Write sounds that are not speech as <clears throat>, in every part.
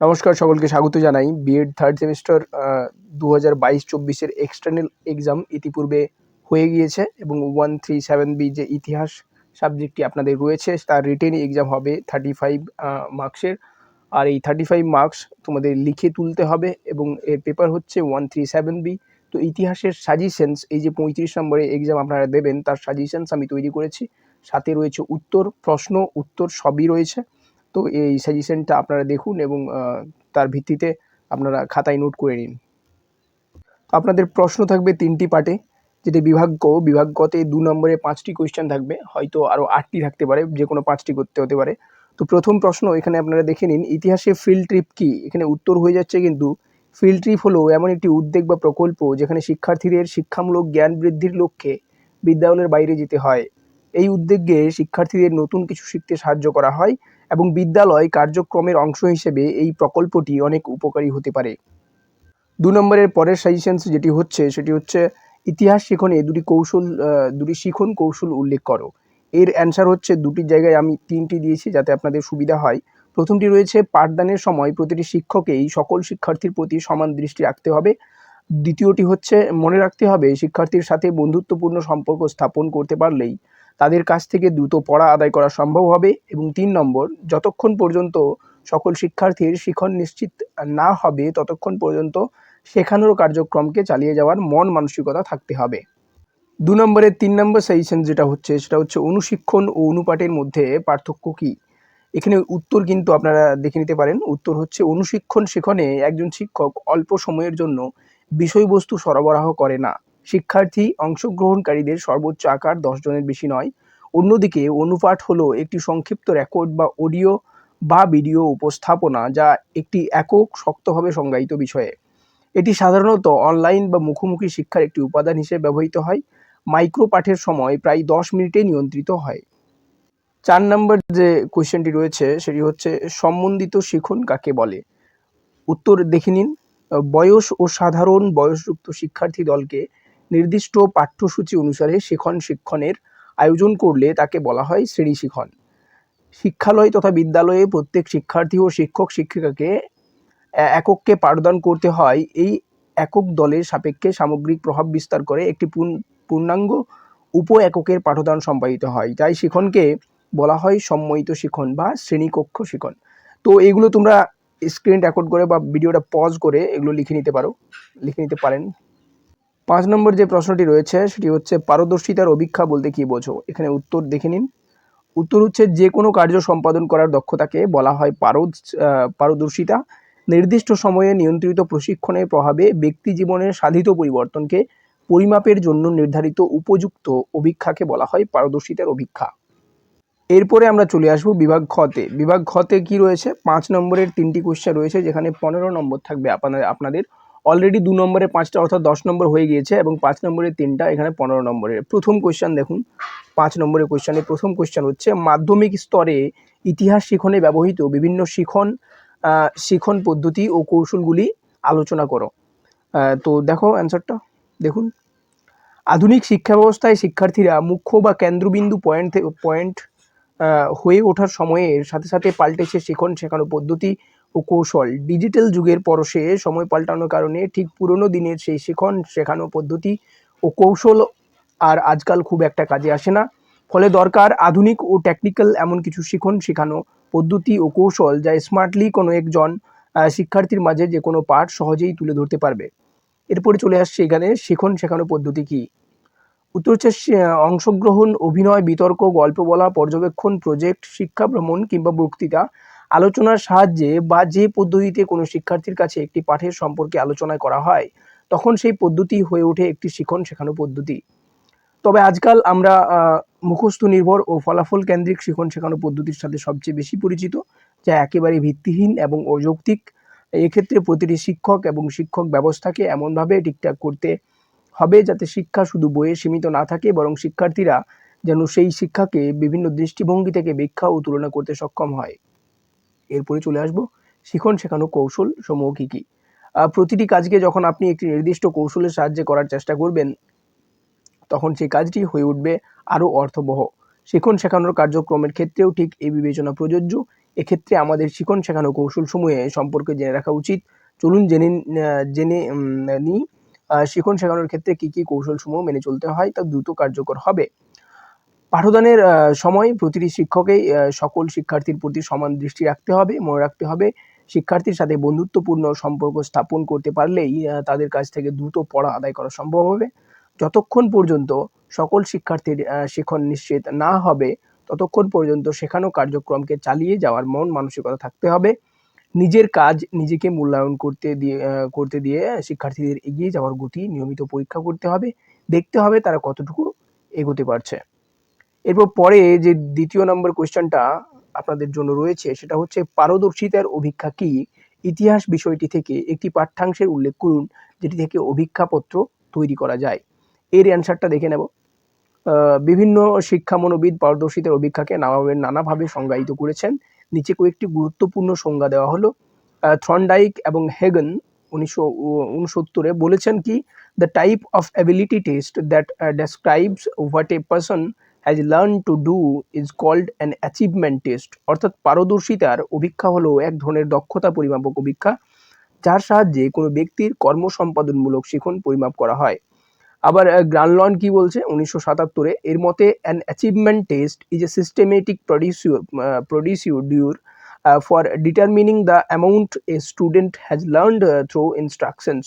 নমস্কার, সকলকে স্বাগত জানাই। বিএড থার্ড সেমিস্টার দু হাজার বাইশ চব্বিশের এক্সটার্নাল এক্সাম ইতিপূর্বে হয়ে গিয়েছে এবং ওয়ান থ্রি সেভেন বি যে ইতিহাস সাবজেক্টটি আপনাদের রয়েছে, তার রিটেন এক্সাম হবে থার্টি ফাইভ মার্কসের আর এই থার্টি ফাইভ মার্কস তোমাদের লিখে তুলতে হবে এবং এর পেপার হচ্ছে ওয়ান থ্রি সেভেন বি তো ইতিহাসের সাজেশনস এই যে পঁয়ত্রিশ নম্বরে এক্সাম আপনারা দেবেন, তার সাজেশনস আমি তৈরি করেছি। সাথে রয়েছে উত্তর, প্রশ্ন, উত্তর সবই রয়েছে। তো এই সাজেশনটা আপনারা দেখুন এবং তার ভিত্তিতে আপনারা খাতায় নোট করে নিন। আপনাদের প্রশ্ন থাকবে তিনটি পার্টে, যেটি বিভাগ ক বিভাগ দু নম্বরে পাঁচটি কোয়েশ্চেন থাকবে, হয়তো আরও আটটি থাকতে পারে যে কোনো পাঁচটি করতে হতে পারে। তো প্রথম প্রশ্ন এখানে আপনারা দেখে নিন, ইতিহাসে ফিল্ড ট্রিপ কি? এখানে উত্তর হয়ে যাচ্ছে কিন্তু ফিল্ড ট্রিপ হলো এমন একটি উদ্যোগ বা প্রকল্প যেখানে শিক্ষার্থীদের শিক্ষামূলক জ্ঞান বৃদ্ধির লক্ষ্যে বিদ্যালয়ের বাইরে যেতে হয়। এই উদ্যোগে শিক্ষার্থীদের নতুন কিছু শিখতে সাহায্য করা হয় এবং বিদ্যালয় কার্যক্রমের অংশ হিসেবে এই প্রকল্পটি অনেক উপকারী হতে পারে। দু নম্বরের পরের সাজেশনস যেটি হচ্ছে, সেটি হচ্ছে ইতিহাস শিখনে দুটি কৌশল দুটি শিখন কৌশল উল্লেখ করো। এর অ্যান্সার হচ্ছে দুটি জায়গায় আমি তিনটি দিয়েছি যাতে আপনাদের সুবিধা হয়। প্রথমটি রয়েছে, পাঠদানের সময় প্রতিটি শিক্ষকেই সকল শিক্ষার্থীর প্রতি সমান দৃষ্টি রাখতে হবে। দ্বিতীয়টি হচ্ছে, মনে রাখতে হবে শিক্ষার্থীর সাথে বন্ধুত্বপূর্ণ সম্পর্ক স্থাপন করতে পারলেই তাদের কাছ থেকে দ্রুত পড়া আদায় করা সম্ভব হবে এবং তিন নম্বর, যতক্ষণ পর্যন্ত সকল শিক্ষার্থীর শিখন নিশ্চিত না হবে, ততক্ষণ পর্যন্ত শেখানোর কার্যক্রমকে চালিয়ে যাওয়ার মন মানসিকতা থাকতে হবে। দু নম্বরের তিন নম্বর সাজেশন যেটা হচ্ছে, সেটা হচ্ছে অনুশিক্ষণ ও অনুপাঠের মধ্যে পার্থক্য কী? এখানে উত্তর কিন্তু আপনারা দেখে নিতে পারেন। উত্তর হচ্ছে অনুশিক্ষণ শিখনে একজন শিক্ষক অল্প সময়ের জন্য বিষয়বস্তু সরবরাহ করে না। শিক্ষার্থী অংশগ্রহণকারীদের সর্বোচ্চ আকার দশ জনের বেশি নয়। অন্যদিকে অনুপাঠ হলো একটি সংক্ষিপ্ত রেকর্ড বা অডিও বা ভিডিও উপস্থাপনা যা একটি একক শক্তভাবে সংজ্ঞায়িত বিষয়ে। এটি সাধারণত অনলাইন বা মুখোমুখি শিক্ষার একটি উপাদান হিসেবে ব্যবহৃত হয়। মাইক্রো পাঠের সময় প্রায় দশ মিনিটে নিয়ন্ত্রিত হয়। চার নম্বর যে কোয়েশ্চেনটি রয়েছে, সেটি হচ্ছে, সম্বন্ধিত শিখন কাকে বলে? উত্তর দেখে নিন। বয়স ও সাধারণ বয়সযুক্ত শিক্ষার্থী দলকে নির্দিষ্ট পাঠ্যসূচি অনুসারে শিখন শিক্ষণের আয়োজন করলে তাকে বলা হয় শ্রেণি শিখন। শিক্ষালয় তথা বিদ্যালয়ে প্রত্যেক শিক্ষার্থী ও শিক্ষক শিক্ষিকাকে একককে পাঠদান করতে হয়। এই একক দলের সাপেক্ষে সামগ্রিক প্রভাব বিস্তার করে একটি পূর্ণ- পূর্ণাঙ্গ উপ এককের পাঠদান সম্পাদিত হয়। তাই শিখনকে বলা হয় সম্মোহিত শিখন বা শ্রেণীকক্ষ শিখন। তো এগুলো তোমরা স্ক্রিন রেকর্ড করে বা ভিডিওটা পজ করে এগুলো লিখে নিতে পারো। লিখে নিতে পারেন। পাঁচ নম্বর যে প্রশ্নটি রয়েছে, সেটি হচ্ছে, পারদর্শিতার অভিক্ষা বলতে কি বোঝো? এখানে উত্তর দেখে নিন। উত্তর হচ্ছে, যে কোনো কার্য সম্পাদন করার দক্ষতাকে বলা হয় পারদ পারদর্শিতা। নির্দিষ্ট সময়ে নিয়ন্ত্রিত প্রশিক্ষণের প্রভাবে ব্যক্তি জীবনের সাধিত পরিবর্তনকে পরিমাপের জন্য নির্ধারিত উপযুক্ত অভিক্ষাকে বলা হয় পারদর্শিতার অভিক্ষা। এরপরে আমরা চলে আসব বিভাগ খতে বিভাগ খতে কি রয়েছে? পাঁচ নম্বরের তিনটি কোশ্চেন রয়েছে, যেখানে পনেরো নম্বর থাকবে আপনাদের আপনাদের অলরেডি দু নম্বরে পাঁচটা অর্থাৎ দশ নম্বর হয়ে গিয়েছে এবং পাঁচ নম্বরের তিনটা, এখানে পনেরো নম্বরের। প্রথম কোশ্চেন দেখুন। পাঁচ নম্বরের কোশ্চেনে প্রথম কোশ্চেন হচ্ছে, মাধ্যমিক স্তরে ইতিহাস শিখনে ব্যবহৃত বিভিন্ন শিখন শিখন পদ্ধতি ও কৌশলগুলি আলোচনা করো। তো দেখো অ্যান্সারটা দেখুন। আধুনিক শিক্ষা ব্যবস্থায় শিক্ষার্থীরা মুখ্য বা কেন্দ্রবিন্দু পয়েন্ট পয়েন্ট হয়ে ওঠার সময়ের সাথে সাথে পাল্টেছে শিখন শেখানো পদ্ধতি ও কৌশল। ডিজিটাল যুগের পরশে সময় পাল্টানোর কারণে ঠিক পুরনো দিনের সেই শিখন, শেখানো পদ্ধতি ও কৌশল আর আজকাল খুব একটা কাজে আসে না। ফলে দরকার আধুনিক ও টেকনিক্যাল এমন কিছু শিখন, শেখানো পদ্ধতি ও কৌশল যা স্মার্টলি কোনো একজন শিক্ষার্থীর মাঝে যে কোনো পাঠ সহজেই তুলে ধরতে পারবে। এরপরে চলে আসছে এখানে শিখন, শেখানো পদ্ধতি কি? উত্তর হচ্ছে অংশগ্রহণ, অভিনয়, বিতর্ক, গল্প বলা, পর্যবেক্ষণ প্রজেক্ট শিক্ষা ভ্রমণ কিংবা বক্তৃতা আলোচনার সাহায্যে বা যে পদ্ধতিতে কোনো শিক্ষার্থীর কাছে একটি পাঠের সম্পর্কে আলোচনা করা হয়, তখন সেই পদ্ধতি হয়ে ওঠে একটি শিখন শেখানো পদ্ধতি। তবে আজকাল আমরা মুখস্থ নির্ভর ও ফলাফল কেন্দ্রিক শিখন শেখানো পদ্ধতির সাথে সবচেয়ে বেশি পরিচিত, যা একেবারে ভিত্তিহীন এবং অযৌক্তিক। এক্ষেত্রে প্রতিটি শিক্ষক এবং শিক্ষক ব্যবস্থাকে এমনভাবে ঠিকঠাক করতে হবে যাতে শিক্ষা শুধু বইয়ে সীমিত না থাকে, বরং শিক্ষার্থীরা যেন সেই শিক্ষাকে বিভিন্ন দৃষ্টিভঙ্গি থেকে ব্যাখ্যা ও তুলনা করতে সক্ষম হয়। এরপরে চলে আসব। শিখন শেখানো কৌশল সমূহ কী কী? প্রতিটি কাজকে যখন আপনি একটি নির্দিষ্ট কৌশলের সাহায্যে করার চেষ্টা করবেন, তখন সেই কাজটি হয়ে উঠবে আরও অর্থবহ। শিখন শেখানোর কার্যক্রমের ক্ষেত্রেও ঠিক এই বিবেচনা প্রযোজ্য। এক্ষেত্রে আমাদের শিখন শেখানো কৌশলসমূহে সম্পর্কে জেনে রাখা উচিত। চলুন জেনে জেনে নিই শিখন শেখানোর ক্ষেত্রে কী কি কৌশলসমূহ মেনে চলতে হয় তা দ্রুত কার্যকর হবে। পাঠদানের সময় প্রতিটি শিক্ষকেই সকল শিক্ষার্থীর প্রতি সমান দৃষ্টি রাখতে হবে, মনে রাখতে হবে শিক্ষার্থীর সাথে বন্ধুত্বপূর্ণ সম্পর্ক স্থাপন করতে পারলেই তাদের কাছ থেকে দ্রুত পড়া আদায় করা সম্ভব হবে। যতক্ষণ পর্যন্ত সকল শিক্ষার্থীর শিখন নিশ্চিত না হবে, ততক্ষণ পর্যন্ত শেখানো কার্যক্রমকে চালিয়ে যাওয়ার মন মানসিকতা থাকতে হবে। নিজের কাজ নিজেকে মূল্যায়ন করতে দিয়ে করতে দিয়ে শিক্ষার্থীদের এগিয়ে যাওয়ার গতি নিয়মিত পরীক্ষা করতে হবে। দেখতে হবে তারা কতটুকু এগোতে পারছে। এরপর পরে যে দ্বিতীয় নম্বর কোয়েশ্চেনটা আপনাদের জন্য রয়েছে, সেটা হচ্ছে পারদর্শিতার অভিক্ষা কি? ইতিহাস বিষয়টি থেকে একটি পাঠ্যাংশের উল্লেখ করুন, যেটি থেকে অভিক্ষাপত্র তৈরি করা যায়। এর অ্যান্সারটা দেখে নেব। বিভিন্ন শিক্ষা মনোবিদ পারদর্শিতার অভিক্ষাকে নানাভাবে নানাভাবে সংজ্ঞায়িত করেছেন। নিচে কয়েকটি গুরুত্বপূর্ণ সংজ্ঞা দেওয়া হলো। থর্নডাইক এবং হেগন উনিশশো উনসত্তরে বলেছেন কি the type of ability test that describes what a person has learn to do is called an achievement test অর্থাৎ পারদর্শিতার অভিক্ষা হলো এক ধরনের দক্ষতা পরিমাপক অভিক্ষা যার সাহায্যে কোনো ব্যক্তির কর্ম সম্পাদনমূলক শিখন পরিমাপ করা হয়। আবার গ্রানলন কি বলছে? উনিশশো সাতাত্তরে, এর মতে an achievement test is a systematic procedure for determining the amount a student has learned through instructions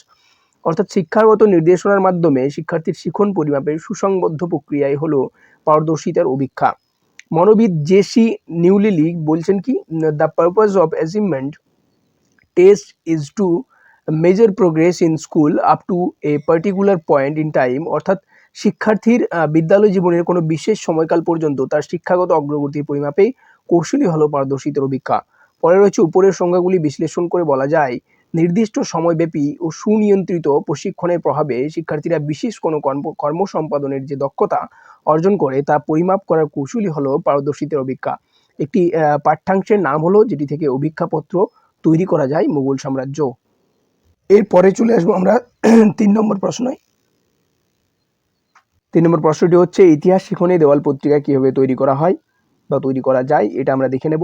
অর্থাৎ শিক্ষাগত নির্দেশনার মাধ্যমে শিক্ষার্থীর শিখন পরিমাপের সুসংবদ্ধ প্রক্রিয়াই হলো পারদর্শিতার অভিক্ষা। মনোবিদ জেসি নিউলিলি বলছেন কি the purpose of achievement test is to measure progress in school up to a particular point in time অর্থাৎ শিক্ষার্থীর বিদ্যালয় জীবনের কোনো বিশেষ সময়কাল পর্যন্ত তার শিক্ষাগত অগ্রগতির পরিমাপেই কৌশলী হলো পারদর্শিতার অভিক্ষা। পরে রয়েছে উপরের সংজ্ঞাগুলি বিশ্লেষণ করে বলা যায় নির্দিষ্ট সময়ব্যাপী ও সুনিয়ন্ত্রিত প্রশিক্ষণের প্রভাবে শিক্ষার্থীরা বিশেষ কোনো কর্ম কর্ম সম্পাদনের যে দক্ষতা অর্জন করে তা পরিমাপ করার কৌশলই হলো পারদর্শিতার অভিক্ষা একটি পাঠ্যাংশের নাম হলো যেটি থেকে অভিক্ষাপত্র তৈরি করা যায় মুঘল সাম্রাজ্য। এরপরে চলে আসব আমরা <clears throat> তিন নম্বর প্রশ্নে তিন নম্বর প্রশ্নটি হচ্ছে, ইতিহাস শিখনে দেওয়াল পত্রিকা কীভাবে তৈরি করা হয় বা তৈরি করা যায়, এটা আমরা দেখে নেব।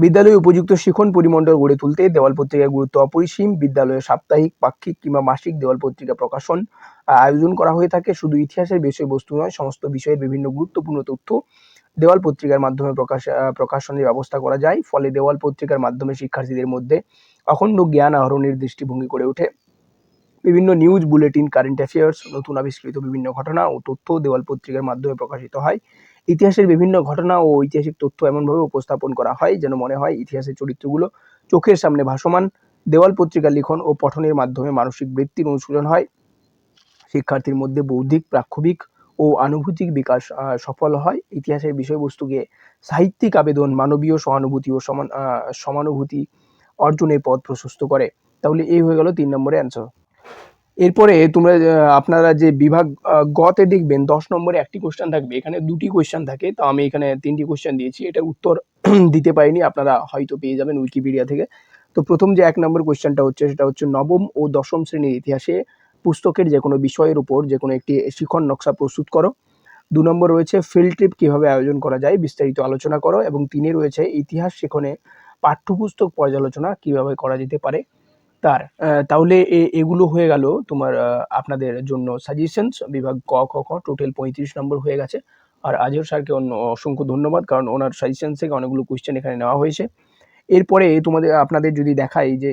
বিদ্যালয়ে উপযুক্ত শিখন পরিমণ্ডল গড়ে তুলতে দেওয়াল পত্রিকার গুরুত্ব অপরিসীম। বিদ্যালয়ে সাপ্তাহিক, পাক্ষিক কিংবা মাসিক দেওয়াল পত্রিকা প্রকাশন আয়োজন করা হয়ে থাকে। শুধু ইতিহাসের বিষয়বস্তু নয়, সমস্ত বিষয়ের বিভিন্ন গুরুত্বপূর্ণ তথ্য দেওয়াল পত্রিকার মাধ্যমে প্রকাশ প্রকাশনের ব্যবস্থা করা যায়। ফলে দেওয়াল পত্রিকার মাধ্যমে শিক্ষার্থীদের মধ্যে অখণ্ড জ্ঞান আহরণের দৃষ্টিভঙ্গি গড়ে ওঠে। বিভিন্ন নিউজ, বুলেটিন, কারেন্ট অ্যাফেয়ার্স, নতুন আবিষ্কৃত বিভিন্ন ঘটনা ও তথ্য দেওয়াল পত্রিকার মাধ্যমে প্রকাশিত হয়। ইতিহাসের বিভিন্ন ঘটনা ও ঐতিহাসিক তথ্য এমনভাবে উপস্থাপন করা হয় যেন মনে হয় ইতিহাসের চরিত্রগুলো চোখের সামনে ভাসমান। দেওয়াল পত্রিকা লিখন ও পঠনের মাধ্যমে মানসিক বৃত্তির অনুশীলন হয়। শিক্ষার্থীর মধ্যে বৌদ্ধিক প্রাক্ষবিক ও আনুভূতিক বিকাশ সফল হয়। ইতিহাসের বিষয়বস্তুকে সাহিত্যিক আবেদন, মানবীয় সহানুভূতি ও সমান সমানুভূতি অর্জনের পথ প্রশস্ত করে। তাহলে এই হয়ে গেল তিন নম্বরে অ্যান্সার এরপরে তোমরা আপনারা যে বিভাগ গতে দেখবেন, দশ নম্বরে একটি কোশ্চেন থাকবে। এখানে দুটি কোশ্চেন থাকে, তো আমি এখানে তিনটি কোশ্চেন দিয়েছি। এটার উত্তর <clears throat> দিতে পারিনি, আপনারা হয়তো পেয়ে যাবেন উইকিপিডিয়া থেকে। তো প্রথম যে এক নম্বর কোশ্চেনটা হচ্ছে, সেটা হচ্ছে নবম ও দশম শ্রেণির ইতিহাসে পুস্তকের যে কোনো বিষয়ের উপর যে কোনো একটি শিখন নকশা প্রস্তুত করো। দু নম্বর রয়েছে ফিল্ড ট্রিপ কীভাবে আয়োজন করা যায়, বিস্তারিত আলোচনা করো। এবং তিনে রয়েছে, ইতিহাস শিখনে পাঠ্যপুস্তক পর্যালোচনা কীভাবে করা যেতে পারে। তার। তাহলে এগুলো হয়ে গেল তোমার আপনাদের জন্য সাজেশনস বিভাগ ক, খ খ টোটাল পঁয়ত্রিশ নম্বর হয়ে গেছে। আর আজও স্যারকে অন্য, অসংখ্য ধন্যবাদ, কারণ ওনার সাজেশন থেকে অনেকগুলো কোয়েশ্চেন এখানে নেওয়া হয়েছে। এরপরে তোমাদের, আপনাদের যদি দেখাই যে